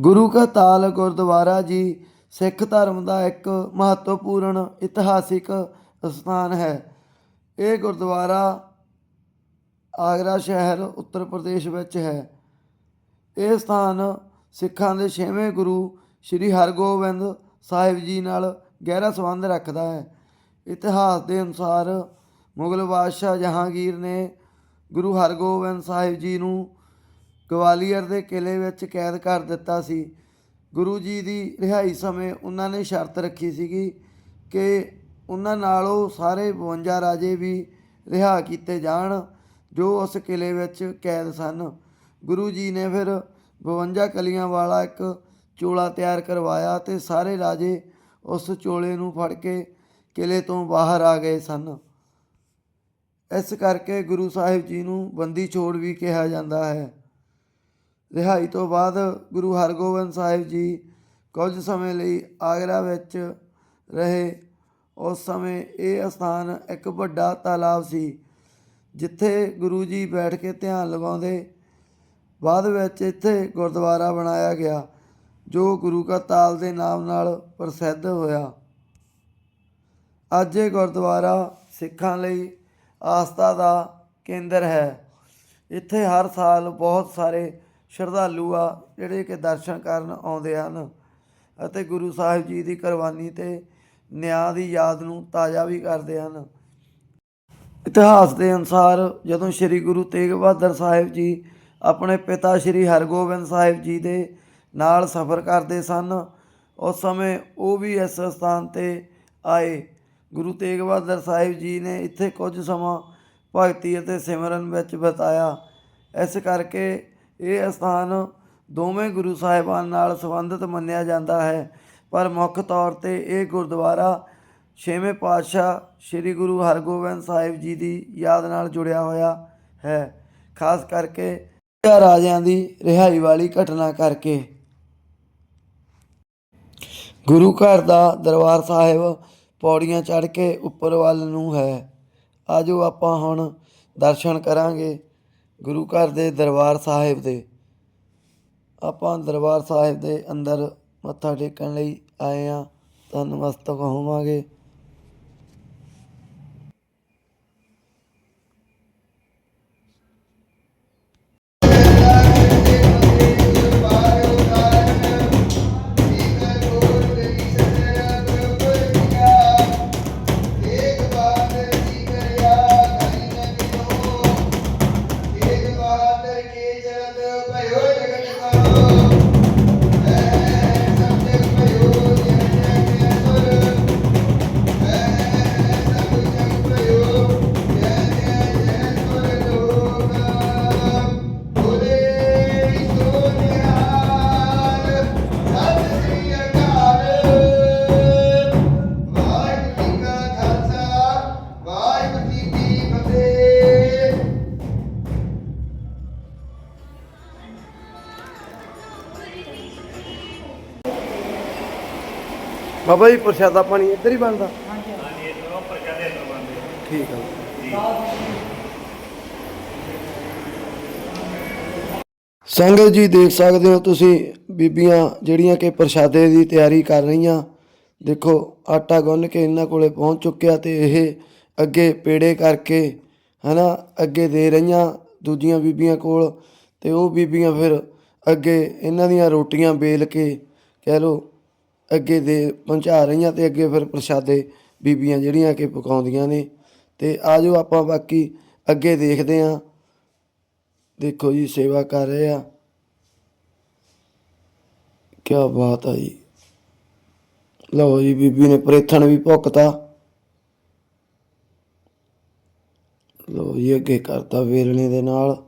ਗੁਰੂ ਕਾ ਤਾਲ ਗੁਰਦੁਆਰਾ ਜੀ, ਸਿੱਖ ਧਰਮ ਦਾ ਇੱਕ ਮਹੱਤਵਪੂਰਨ ਇਤਿਹਾਸਿਕ ਸਥਾਨ ਹੈ। ਇਹ ਗੁਰਦੁਆਰਾ ਆਗਰਾ ਸ਼ਹਿਰ, ਉੱਤਰ ਪ੍ਰਦੇਸ਼ ਵਿੱਚ ਹੈ। ਇਹ ਸਥਾਨ ਸਿੱਖਾਂ ਦੇ ਛੇਵੇਂ ਗੁਰੂ ਸ੍ਰੀ ਹਰਗੋਬਿੰਦ ਸਾਹਿਬ ਜੀ ਨਾਲ ਗਹਿਰਾ ਸੰਬੰਧ ਰੱਖਦਾ ਹੈ। ਇਤਿਹਾਸ ਦੇ ਅਨੁਸਾਰ ਮੁਗਲ ਬਾਦਸ਼ਾਹ ਜਹਾਂਗੀਰ ਨੇ ਗੁਰੂ ਹਰਗੋਬਿੰਦ ਸਾਹਿਬ ਜੀ ਨੂੰ ਗਵਾਲੀਅਰ ਦੇ ਕਿਲੇ ਵਿੱਚ ਕੈਦ ਕਰ ਦਿੱਤਾ ਸੀ। ਗੁਰੂ ਜੀ ਦੀ ਰਿਹਾਈ ਸਮੇਂ ਉਹਨਾਂ ਨੇ ਸ਼ਰਤ ਰੱਖੀ ਸੀਗੀ ਕਿ ਉਹਨਾਂ ਨਾਲ ਉਹ ਸਾਰੇ 52 ਰਾਜੇ ਵੀ ਰਿਹਾ ਕੀਤੇ ਜਾਣ, ਜੋ ਉਸ ਕਿਲੇ ਵਿੱਚ ਕੈਦ ਸਨ। ਗੁਰੂ ਜੀ ਨੇ ਫਿਰ 52 ਕਲੀਆਂ ਵਾਲਾ ਇੱਕ ਚੋਲਾ ਤਿਆਰ ਕਰਵਾਇਆ ਤੇ ਸਾਰੇ ਰਾਜੇ ਉਸ ਚੋਲੇ ਨੂੰ ਫੜ ਕੇ ਕਿਲੇ ਤੋਂ ਬਾਹਰ ਆ ਗਏ ਸਨ। ਇਸ ਕਰਕੇ ਗੁਰੂ ਸਾਹਿਬ ਜੀ ਨੂੰ ਬੰਦੀ ਛੋੜ ਵੀ ਕਿਹਾ ਜਾਂਦਾ ਹੈ। ਰਿਹਾਈ ਤੋਂ ਬਾਅਦ ਗੁਰੂ ਹਰਗੋਬਿੰਦ ਸਾਹਿਬ ਜੀ ਕੁਝ ਸਮੇਂ ਲਈ ਆਗਰਾ ਵਿੱਚ ਰਹੇ। ਉਸ ਸਮੇਂ ਇਹ ਸਥਾਨ ਇੱਕ ਵੱਡਾ ਤਾਲਾਬ ਸੀ, ਜਿੱਥੇ ਗੁਰੂ ਜੀ ਬੈਠ ਕੇ ਧਿਆਨ ਲਗਾਉਂਦੇ। ਬਾਅਦ ਵਿੱਚ ਇੱਥੇ ਗੁਰਦੁਆਰਾ ਬਣਾਇਆ ਗਿਆ, ਜੋ ਗੁਰੂ ਕਾ ਤਾਲ ਦੇ ਨਾਮ ਨਾਲ ਪ੍ਰਸਿੱਧ ਹੋਇਆ। ਅੱਜ ਇਹ ਗੁਰਦੁਆਰਾ ਸਿੱਖਾਂ ਲਈ ਆਸਥਾ ਦਾ ਕੇਂਦਰ ਹੈ। ਇੱਥੇ ਹਰ ਸਾਲ ਬਹੁਤ ਸਾਰੇ ਸ਼ਰਧਾਲੂ ਆ, ਜਿਹੜੇ ਕਿ ਦਰਸ਼ਨ ਕਰਨ ਆਉਂਦੇ ਹਨ ਅਤੇ ਗੁਰੂ ਸਾਹਿਬ ਜੀ ਦੀ ਕੁਰਬਾਨੀ ਤੇ ਨਿਆਂ ਦੀ ਯਾਦ ਨੂੰ ਤਾਜ਼ਾ ਵੀ ਕਰਦੇ ਹਨ। ਇਤਿਹਾਸ ਦੇ ਅਨੁਸਾਰ ਜਦੋਂ ਸ੍ਰੀ ਗੁਰੂ ਤੇਗ ਬਹਾਦਰ ਸਾਹਿਬ ਜੀ ਆਪਣੇ ਪਿਤਾ ਸ੍ਰੀ ਹਰਗੋਬਿੰਦ ਸਾਹਿਬ ਜੀ ਦੇ ਨਾਲ ਸਫ਼ਰ ਕਰਦੇ ਸਨ, ਉਸ ਸਮੇਂ ਉਹ ਵੀ ਇਸ ਸਥਾਨ ਤੇ ਆਏ। ਗੁਰੂ ਤੇਗ ਬਹਾਦਰ ਸਾਹਿਬ ਜੀ ਨੇ ਇੱਥੇ ਕੁਝ ਸਮਾਂ ਭਗਤੀ ਅਤੇ ਸਿਮਰਨ ਵਿੱਚ ਬਿਤਾਇਆ। ਇਸ ਕਰਕੇ ਇਹ ਸਥਾਨ ਦੋਵੇਂ ਗੁਰੂ ਸਾਹਿਬਾਨ ਨਾਲ ਸੰਬੰਧਿਤ ਮੰਨਿਆ ਜਾਂਦਾ ਹੈ। ਪਰ ਮੁੱਖ ਤੌਰ ਤੇ ਇਹ ਗੁਰਦੁਆਰਾ ਛੇਵੇਂ ਪਾਤਸ਼ਾਹ ਸ੍ਰੀ ਗੁਰੂ ਹਰਗੋਬਿੰਦ ਸਾਹਿਬ ਜੀ ਦੀ ਯਾਦ ਨਾਲ ਜੁੜਿਆ ਹੋਇਆ ਹੈ। ਖਾਸ ਕਰਕੇ ਰਾਜਿਆਂ ਦੀ ਰਿਹਾਈ ਵਾਲੀ ਘਟਨਾ ਕਰਕੇ। ਗੁਰੂ ਘਰ ਦਾ ਦਰਬਾਰ ਸਾਹਿਬ ਪੌੜੀਆਂ ਚੜ੍ਹ ਕੇ ਉੱਪਰ ਵੱਲ ਨੂੰ ਹੈ। ਆਜੋ ਆਪਾਂ ਹੁਣ ਦਰਸ਼ਨ ਕਰਾਂਗੇ। ਗੁਰੂ ਘਰ ਦੇ ਦਰਬਾਰ ਸਾਹਿਬ ਦੇ। ਆਪਾਂ ਦਰਬਾਰ ਸਾਹਿਬ ਦੇ ਅੰਦਰ ਮੱਥਾ ਟੇਕਣ ਲਈ ਆਏ ਆ ਤਾਂ ਨਮਸਤਕ ਹੋਵਾਂਗੇ। ਬਾਬਾ ਜੀ ਪ੍ਰਸ਼ਾਦਾ ਪਾਣੀ ਇੱਧਰ ਹੀ ਬਣਦਾ। ਹਾਂਜੀ। ਠੀਕ ਆ। ਸੰਗਤ ਜੀ ਦੇਖ ਸਕਦੇ ਹੋ ਤੁਸੀਂ ਬੀਬੀਆਂ ਜਿਹੜੀਆਂ ਕਿ ਪ੍ਰਸ਼ਾਦੇ ਦੀ ਤਿਆਰੀ ਕਰ ਰਹੀਆਂ। ਦੇਖੋ ਆਟਾ ਗੁੰਨ ਕੇ ਇਹਨਾਂ ਕੋਲੇ ਪਹੁੰਚ ਚੁੱਕਿਆ ਤੇ ਇਹ ਅੱਗੇ ਪੇੜੇ ਕਰਕੇ ਹਨਾ ਅੱਗੇ ਦੇ ਰਹੀਆਂ ਦੂਜੀਆਂ ਬੀਬੀਆਂ ਕੋਲ ਤੇ ਉਹ ਬੀਬੀਆਂ ਫਿਰ ਅੱਗੇ ਇਹਨਾਂ ਦੀਆਂ ਰੋਟੀਆਂ ਬੇਲ ਕੇ ਕਹਿ ਲੋ ਅੱਗੇ ਦੇ ਪਹੁੰਚਾ ਰਹੀਆਂ ਤੇ ਅੱਗੇ ਫਿਰ ਪ੍ਰਸ਼ਾਦੇ ਬੀਬੀਆਂ ਜਿਹੜੀਆਂ ਕਿ ਪਕਾਉਂਦੀਆਂ ਨੇ। ਤੇ ਆਜੋ ਆਪਾਂ ਬਾਕੀ ਅੱਗੇ ਦੇਖਦੇ ਆਂ। ਦੇਖੋ ਜੀ, ਸੇਵਾ ਕਰ ਰਹੇ ਆ। ਕੀ ਬਾਤ ਆ ਜੀ। ਲਓ ਜੀ, ਬੀਬੀ ਨੇ ਪ੍ਰੇਥਣ ਵੀ ਭੁੱਕਤਾ ਲਓ ਜੀ, ਅੱਗੇ ਕਰਤਾ ਵੇਲਣੇ ਦੇ ਨਾਲ।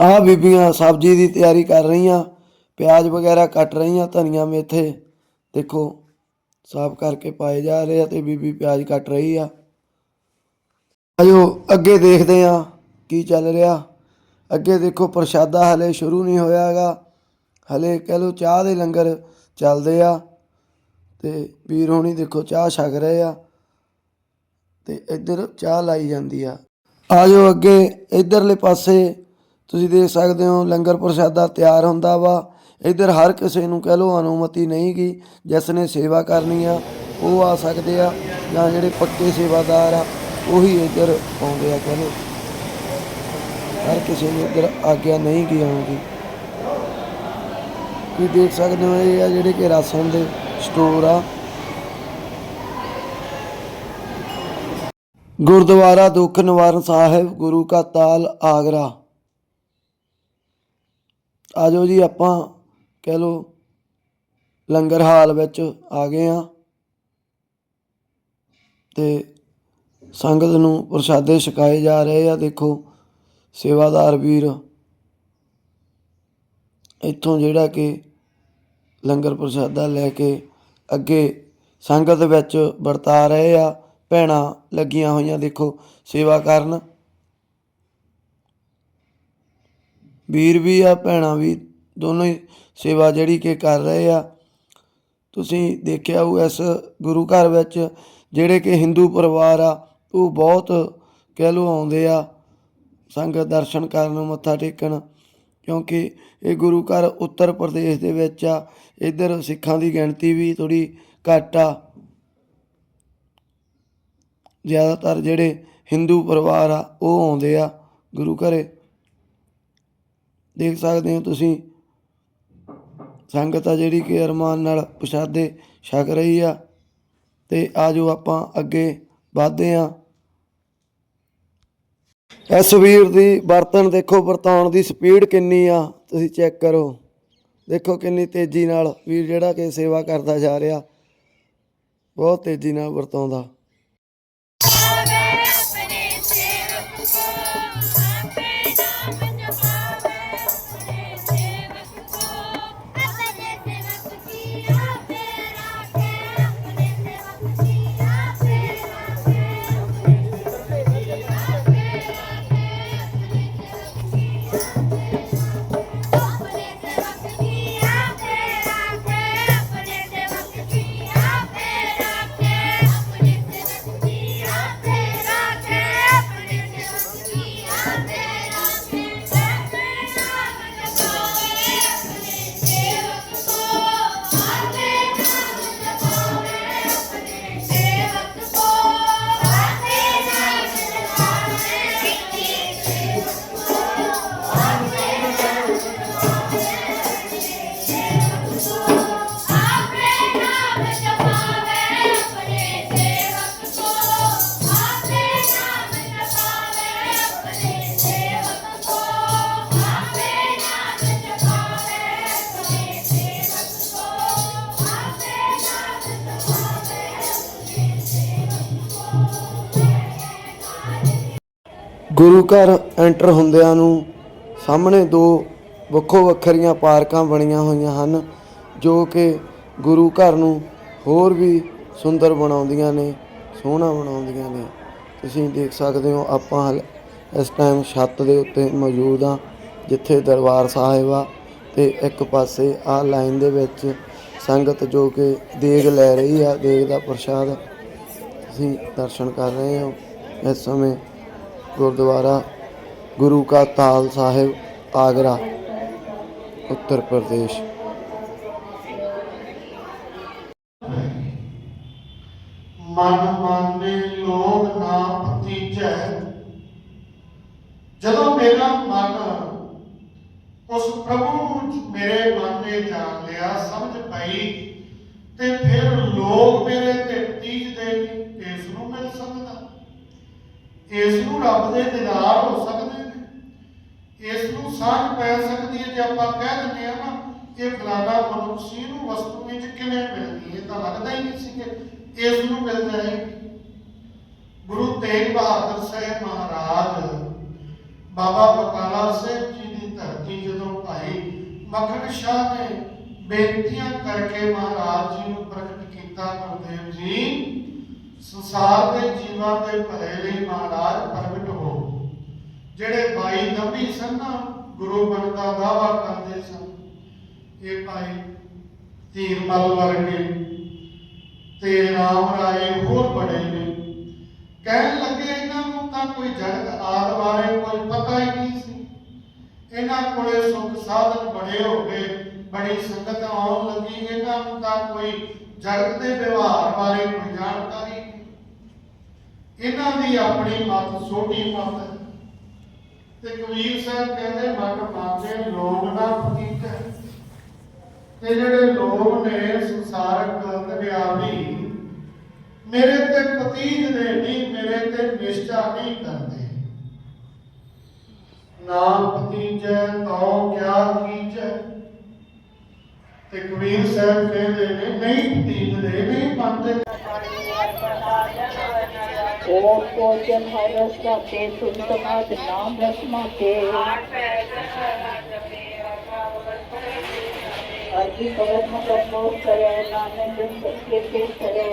ਆ ਬੀਬੀਆਂ ਸਬਜ਼ੀ ਦੀ ਤਿਆਰੀ ਕਰ ਰਹੀਆਂ, ਪਿਆਜ਼ ਵਗੈਰਾ ਕੱਟ ਰਹੀਆਂ ਧਨੀਆ ਮੇਥੇ। ਦੇਖੋ, ਸਾਫ਼ ਕਰਕੇ ਪਾਏ ਜਾ ਰਹੇ ਆ ਤੇ ਬੀਬੀ ਪਿਆਜ਼ ਕੱਟ ਰਹੀ ਆ। ਆਜੋ, ਅੱਗੇ ਦੇਖਦੇ ਆ ਕੀ ਚੱਲ ਰਿਹਾ। ਅੱਗੇ ਦੇਖੋ, ਪ੍ਰਸ਼ਾਦਾ ਹਲੇ ਸ਼ੁਰੂ ਨਹੀਂ ਹੋਇਆਗਾ ਹਲੇ ਕਹਿ ਲੋ ਚਾਹ ਦੇ ਲੰਗਰ ਚੱਲਦੇ ਆ। ਤੇ ਵੀਰ ਹੋਣੀ ਦੇਖੋ ਚਾਹ ਛਕ ਰਹੇ ਆ। ਤੇ ਇੱਧਰ ਚਾਹ ਲਾਈ ਜਾਂਦੀ ਆ। ਆਜੋ ਅੱਗੇ, ਇਧਰਲੇ ਪਾਸੇ ਤੁਸੀਂ ਦੇਖ ਸਕਦੇ ਹੋ, ਲੰਗਰ ਪ੍ਰਸ਼ਾਦਾ ਤਿਆਰ ਹੁੰਦਾ ਵਾ। ਇੱਧਰ ਹਰ ਕਿਸੇ ਨੂੰ ਕਹਿ ਲਓ, ਅਨੁਮਤੀ ਨਹੀਂ ਗੀ, ਜਿਸ ਨੇ ਸੇਵਾ ਕਰਨੀ ਆ, ਉਹ ਆ ਸਕਦੇ ਆ, ਜਾਂ ਜਿਹੜੇ ਪੱਕੇ ਸੇਵਾਦਾਰ ਆ, ਉਹੀ ਇੱਧਰ ਆਉਂਦੇ ਆ ਕਹਿ ਲਓ। ਹਰ ਕਿਸੇ ਨੂੰ ਇੱਧਰ ਆਗਿਆ ਨਹੀਂ ਗਈ ਆਉਂਦੀ। ਤੁਸੀਂ ਦੇਖ ਸਕਦੇ ਹੋ, ਇਹ ਆ ਜਿਹੜੇ ਕਿ ਰਾਸ਼ਨ ਦੇ ਸਟੋਰ ਆ। ਗੁਰਦੁਆਰਾ ਦੁੱਖ ਨਿਵਾਰਨ ਸਾਹਿਬ, ਗੁਰੂ ਕਾ ਤਾਲ, ਆਗਰਾ। ਆਜੋ ਜੀ ਆਪਾਂ, ਕਹਿ ਲੋ ਲੰਗਰ ਹਾਲ ਵਿੱਚ ਆ ਗਏ ਆ ਤੇ ਸੰਗਤ ਨੂੰ ਪ੍ਰਸ਼ਾਦੇ ਛਕਾਏ ਜਾ ਰਹੇ ਆ। ਦੇਖੋ, ਸੇਵਾਦਾਰ ਵੀਰ ਇੱਥੋਂ ਜਿਹੜਾ ਕਿ ਲੰਗਰ ਪ੍ਰਸ਼ਾਦਾ ਲੈ ਕੇ ਅੱਗੇ ਸੰਗਤ ਵਿੱਚ ਵਰਤਾ ਰਹੇ ਆ। ਭੈਣਾਂ ਲੱਗੀਆਂ ਹੋਈਆਂ, ਦੇਖੋ, ਸੇਵਾ ਕਰਨ। ਵੀਰ ਵੀ ਆ, ਭੈਣਾਂ ਵੀ, ਦੋਨੋਂ ਹੀ ਸੇਵਾ ਜਿਹੜੀ ਕਿ ਕਰ ਰਹੇ ਆ। ਤੁਸੀਂ ਦੇਖਿਆ ਉਹ ਇਸ ਗੁਰੂ ਘਰ ਵਿੱਚ ਜਿਹੜੇ ਕਿ ਹਿੰਦੂ ਪਰਿਵਾਰ ਆ, ਉਹ ਬਹੁਤ ਕਹਿ ਲਓ ਆਉਂਦੇ ਆ, ਸੰਗਤ ਦਰਸ਼ਨ ਕਰਨ ਮੱਥਾ ਟੇਕਣ, ਕਿਉਂਕਿ ਇਹ ਗੁਰੂ ਘਰ ਉੱਤਰ ਪ੍ਰਦੇਸ਼ ਦੇ ਵਿੱਚ ਆ। ਇੱਧਰ ਸਿੱਖਾਂ ਦੀ ਗਿਣਤੀ ਵੀ ਥੋੜੀ ਘੱਟ ਆ। ਜ਼ਿਆਦਾਤਰ ਜਿਹੜੇ ਹਿੰਦੂ ਪਰਿਵਾਰ ਆ, ਉਹ ਆਉਂਦੇ ਆ ਗੁਰੂ ਘਰੇ। ਦੇਖ ਸਕਦੇ ਹੋ ਤੁਸੀਂ। ਸੰਗਤ ਆ ਜਿਹੜੀ ਕਿ ਅਰਮਾਨ ਨਾਲ ਪ੍ਰਸ਼ਾਦੇ ਛਕ ਰਹੀ ਆ। ਤੇ ਆਜੋ ਆਪਾਂ ਅੱਗੇ ਵਧਦੇ ਆ ਇਸ ਵੀਰ ਦੀ ਬਰਤਨ ਦੇਖੋ, ਵਰਤਾਉਣ ਦੀ ਸਪੀਡ ਕਿੰਨੀ ਆ। ਤੁਸੀਂ ਚੈੱਕ ਕਰੋ। ਦੇਖੋ ਕਿੰਨੀ ਤੇਜ਼ੀ ਨਾਲ ਵੀਰ ਜਿਹੜਾ ਕਿ ਸੇਵਾ ਕਰਦਾ ਜਾ ਰਿਹਾ। ਬਹੁਤ ਤੇਜ਼ੀ ਨਾਲ ਵਰਤਾਉਂਦਾ। ਗੁਰੂ ਘਰ ਐਂਟਰ ਹੁੰਦਿਆਂ ਨੂੰ ਸਾਹਮਣੇ ਦੋ ਵੱਖੋ ਵੱਖਰੀਆਂ ਪਾਰਕਾਂ ਬਣੀਆਂ ਹੋਈਆਂ ਹਨ, ਜੋ ਕਿ ਗੁਰੂ ਘਰ ਨੂੰ ਹੋਰ ਵੀ ਸੁੰਦਰ ਬਣਾਉਂਦੀਆਂ ਨੇ, ਸੋਹਣਾ ਬਣਾਉਂਦੀਆਂ ਨੇ। ਤੁਸੀਂ ਦੇਖ ਸਕਦੇ ਹੋ, ਆਪਾਂ ਹਾਲੇ ਇਸ ਟਾਈਮ ਛੱਤ ਦੇ ਉੱਤੇ ਮੌਜੂਦ ਆ ਜਿੱਥੇ ਦਰਬਾਰ ਸਾਹਿਬ ਆ ਤੇ ਇੱਕ ਪਾਸੇ ਆ ਲਾਈਨ ਦੇ ਵਿੱਚ ਸੰਗਤ ਜੋ ਕਿ ਦੇਗ ਲੈ ਰਹੀ ਆ, ਦੇਗ ਦਾ ਪ੍ਰਸ਼ਾਦ। ਤੁਸੀਂ ਦਰਸ਼ਨ ਕਰ ਰਹੇ ਹੋ, ਇਸ ਸਮੇਂ ਗੁਰਦੁਆਰਾ ਗੁਰੂ ਕਾ ਤਾਲ ਸਾਹਿਬ, ਆਗਰਾ, ਉੱਤਰ ਪ੍ਰਦੇਸ਼। ਮਨ ਮਾਨੇ ਲੋਗ ਨਾ ਭਤੀਜੈ। ਜਦੋਂ ਮੇਰਾ ਮਨ ਉਸ ਪ੍ਰਭੂ ਨੂੰ ਮੇਰੇ ਮਨ ਨੇ ਜਾਣ ਲਿਆ, ਸਮਝ ਪਈ ਤੇ ਫਿਰ ਲੋਕ ਮੇਰੇ ਤੇ ਭਤੀਜਦੇ ਦੇ ਇਸ ਨੂੰ ਰੱਬ ਦੇ ਦਿਦਾਰ ਹੋ ਸਕਦੇ ਨੇ। ਇਸ ਨੂੰ ਸਾਂਝ ਪੈ ਸਕਦੀ ਹੈ ਜੇ ਆਪਾਂ ਕਹਿ ਦਿੰਦੇ ਆ ਨਾ, ਇਹ ਫਲਾਣਾ ਮਨੁੱਖ ਸੀ ਨੂੰ ਵਸਤੂ ਵਿੱਚ ਕਿਵੇਂ ਮਿਲਦੀ ਹੈ? ਤਾਂ ਲੱਗਦਾ ਹੀ ਨਹੀਂ ਸੀ ਕਿ ਇਸ ਨੂੰ ਮਿਲ ਜਾਏਗੀ ਗੁਰੂ ਤੇਗ ਬਹਾਦਰ ਸਾਹਿਬ ਮਹਾਰਾਜ, ਬਾਬਾ ਬਕਾਲਾ ਸਾਹਿਬ ਜੀ ਦੀ ਧਰਤੀ ਜਦੋਂ ਭਾਈ ਮੱਖਣ ਸ਼ਾਹ ਨੇ ਬੇਨਤੀਆਂ ਕਰਕੇ ਮਹਾਰਾਜ ਜੀ ਨੂੰ ਪ੍ਰਗਟ ਕੀਤਾ, ਗੁਰਦੇਵ ਜੀ ਸੰਸਾਰ ਦੇ ਜੀਵਾਂ ਦੇ ਭਲੇ ਲਈ ਮਹਾਰਾਜ ਪ੍ਰਗਟ ਹੋ। ਜਿਹੜੇ ਬਾਈ ਨਬੀ ਸਨ ਗੁਰੂ ਬਣਨ ਦਾਵਾ ਕਰਦੇ ਸਨ, ਇਹ ਭਾਈ ਧੀਰਮਲ ਵਰਗੇ ਤੇ ਰਾਮ ਰਾਏ ਹੋਰ ਬੜੇ ਨੇ। ਕਹਿਣ ਲੱਗੇ ਇਹਨਾਂ ਨੂੰ ਤਾਂ ਕੋਈ ਜਗਤ ਆਦ ਬਾਰੇ ਕੋਈ ਪਤਾ ਹੀ ਨਹੀਂ ਸੀ। ਇਹਨਾਂ ਕੋਲੇ ਸੁਖ ਸਾਧਨ ਬੜੇ ਹੋ ਗਏ, ਬੜੀ ਸੰਗਤ ਆਉਣ ਲੱਗੀ। ਇਹਨਾਂ ਨੂੰ ਤਾਂ ਕੋਈ ਜਗਤ ਦੇ ਵਿਵਹਾਰ ਬਾਰੇ ਕੋਈ ਜਾਣਕਾਰੀ ਇਹਨਾਂ ਦੀ ਆਪਣੀ ਮਤ, ਛੋਟੀ ਮਤ। ਹੈ ਤੇ ਕਬੀਰ ਸਾਹਿਬ ਕਹਿੰਦੇ ਮਨ ਮੰਨਦੇ ਲੋਕ ਨਾ ਪ੍ਰਤੀਕ ਹੈ ਤੇ ਜਿਹੜੇ ਲੋਕ ਨੇ ਸੰਸਾਰਕ ਦੁਨਿਆਵੀ ਮੇਰੇ ਤੇ ਪਤੀਜ ਨੇ ਨਹੀਂ ਮੇਰੇ ਤੇ ਨਿਸ਼ਚਾ ਨਹੀਂ ਕਰਦੇ। ਨਾਮ ਪਤੀਜੈ ਤਉ ਕਿਆ ਕੀਜੈ ਤੇ ਕਬੀਰ ਸਾਹਿਬ ਕਹਿੰਦੇ ਨੇ, ਨਹੀਂ ਪਤੀਜਦੇ ਨਹੀਂ ਮੰਨਦੇ ओम पोचन हर रसमाते सुनसमात नाम रसमाते अर्जी भगत में प्रमोद करे नामे जन सबके पेश करे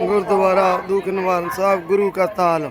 गुरुद्वारा दुख निवारण साहब, गुरु का ताल।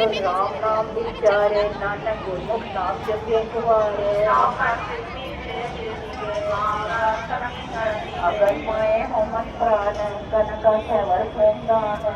राम नाम विचारे नानक गुरमुख नाम जपे कुमारे अगर मैं हो मन प्राण कनक सेवर दान